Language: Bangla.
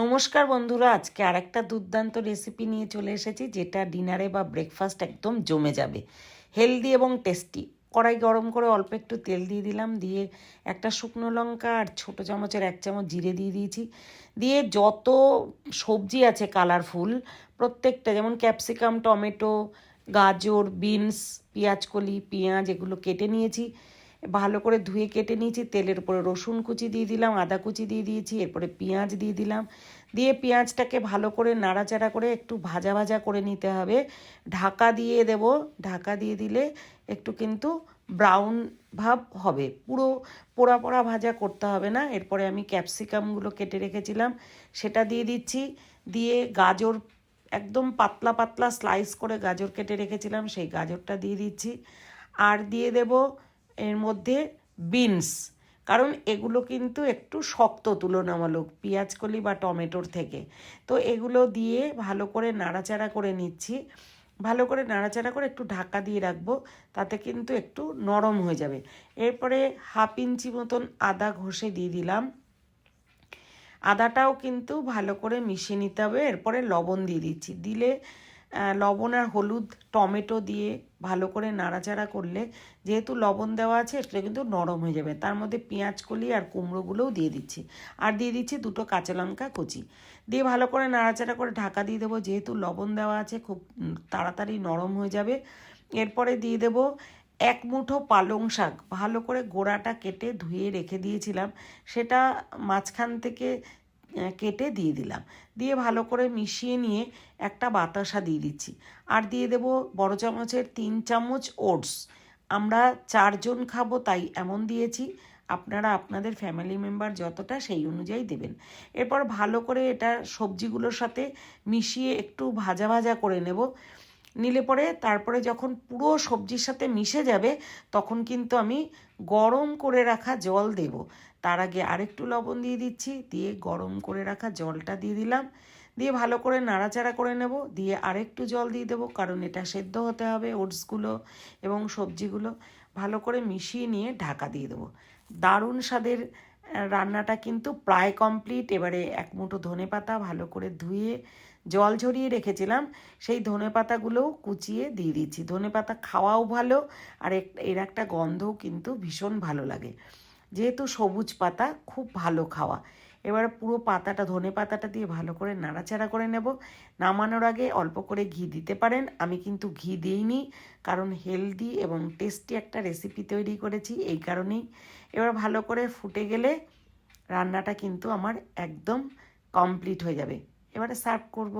নমস্কার বন্ধুরা, আজকে আরেকটা দুর্দান্ত রেসিপি নিয়ে চলে এসেছি, যেটা ডিনারে বা ব্রেকফাস্ট একদম জমে যাবে। হেলদি এবং টেস্টি কড়াই গরম করে অল্প একটু তেল দিয়ে দিলাম, দিয়ে একটা শুকনো লঙ্কা আর ছোটো চামচের এক চামচ জিরে দিয়ে দিয়েছি। দিয়ে যত সবজি আছে কালারফুল প্রত্যেকটা, যেমন ক্যাপসিকাম টমেটো, গাজর বিনস পেঁয়াজকলি, পেঁয়াজ, এগুলো কেটে নিয়েছি। ভালো করে ধুয়ে কেটে নিয়েছি, তেলের উপরে রসুন কুচি দিয়ে দিলাম, আদা কুচি দিয়ে দিয়েছি, এরপরে পেঁয়াজ দিয়ে দিলাম। দিয়ে পেঁয়াজটাকে ভালো করে নাড়াচাড়া করে একটু ভাজা ভাজা করে নিতে হবে। ঢাকা দিয়ে দেব, ঢাকা দিয়ে দিলে একটু কিন্তু ব্রাউন ভাব হবে। পুরো পোড়া পোড়া ভাজা করতে হবে না। এরপরে আমি ক্যাপসিকামগুলো কেটে রেখেছিলাম, সেটা দিয়ে দিচ্ছি। দিয়ে গাজর, একদম পাতলা পাতলা স্লাইস করে গাজর কেটে রেখেছিলাম, সেই গাজরটা দিয়ে দিচ্ছি। আর দিয়ে দেব এর মধ্যে বিনস। কারণ এগুলো কিন্তু একটু শক্ত তুলনামূলক পেঁয়াজকলি বা টমেটোর থেকে। তো এগুলো দিয়ে ভালো করে নাড়াচাড়া করে নিচ্ছি। ভালো করে নাড়াচাড়া করে একটু ঢাকা দিয়ে রাখব, তাতে কিন্তু একটু নরম হয়ে যাবে। এরপরে হাফ ইঞ্চি মতন আদা ঘষে দিয়ে দিলাম। আদাটাও কিন্তু ভালো করে মিশিয়ে নিতে হবে। এরপরে লবণ দিয়ে দিচ্ছি। দিলে লবণ আর হলুদ, টমেটো দিয়ে ভালো করে নাড়াচাড়া করলে যেহেতু লবণ দেওয়া আছে এটা কিন্তু নরম হয়ে যাবে। তার মধ্যে পেঁয়াজ কলি আর কুমড়োগুলোও দিয়ে দিচ্ছি। আর দিয়ে দিচ্ছি দুটো কাঁচা লঙ্কা কুচি। দিয়ে ভালো করে নাড়াচাড়া করে ঢাকা দিয়ে দেবো। যেহেতু লবণ দেওয়া আছে, খুব তাড়াতাড়ি নরম হয়ে যাবে। এরপরে দিয়ে দেবো এক মুঠো পালং শাক। ভালো করে গোড়াটা কেটে ধুয়ে রেখে দিয়েছিলাম। সেটা মাঝখান থেকে কেটে দিয়ে দিলাম। দিয়ে ভালো করে মিশিয়ে নিয়ে একটা বাতাসা দিয়ে দিচ্ছি। আর দিয়ে দেব বড় চামচের তিন চামচ ওটস। আমরা চারজন খাব তাই এমন দিয়েছি। আপনারা আপনাদের ফ্যামিলি মেম্বার যতটা সেই অনুযায়ী দেবেন। এরপর ভালো করে এটা সবজিগুলোর সাথে মিশিয়ে একটু ভাজা ভাজা করে নেব। নিলে পরে তারপরে যখন পুরো সবজির সাথে মিশে যাবে, তখন কিন্তু আমি গরম করে রাখা জল দেব। তার আগে আরেকটু লবণ দিয়ে দিচ্ছি, দিয়ে গরম করে রাখা জলটা দিয়ে দিলাম। দিয়ে ভালো করে নাড়াচাড়া করে নেব, দিয়ে আরেকটু জল দিয়ে দেবো, কারণ এটা সেদ্ধ হতে হবে ওটসগুলো এবং সবজিগুলো। ভালো করে মিশিয়ে নিয়ে ঢাকা দিয়ে দেবো। দারুণ স্বাদের রান্নাটা কিন্তু প্রায় কমপ্লিট এবারে এক মুঠো ধনে পাতা ভালো করে ধুয়ে জল ঝরিয়ে রেখেছিলাম। সেই ধনে পাতাগুলোও কুচিয়ে দিয়ে দিচ্ছি। ধনে পাতা খাওয়াও ভালো আর এর একটা গন্ধও কিন্তু ভীষণ ভালো লাগে। যেহেতু সবুজ পাতা, খুব ভালো খাওয়া। এবারে পুরো পাতাটা, ধনে পাতাটা দিয়ে ভালো করে নাড়াচাড়া করে নেব। নামানোর আগে অল্প করে ঘি দিতে পারেন। আমি কিন্তু ঘি দিইনি, কারণ হেলদি এবং টেস্টি একটা রেসিপি তৈরি করেছি এই কারণেই। এবার ভালো করে ফুটে গেলে রান্নাটা কিন্তু আমার একদম কমপ্লিট হয়ে যাবে। এবারে সার্ভ করব।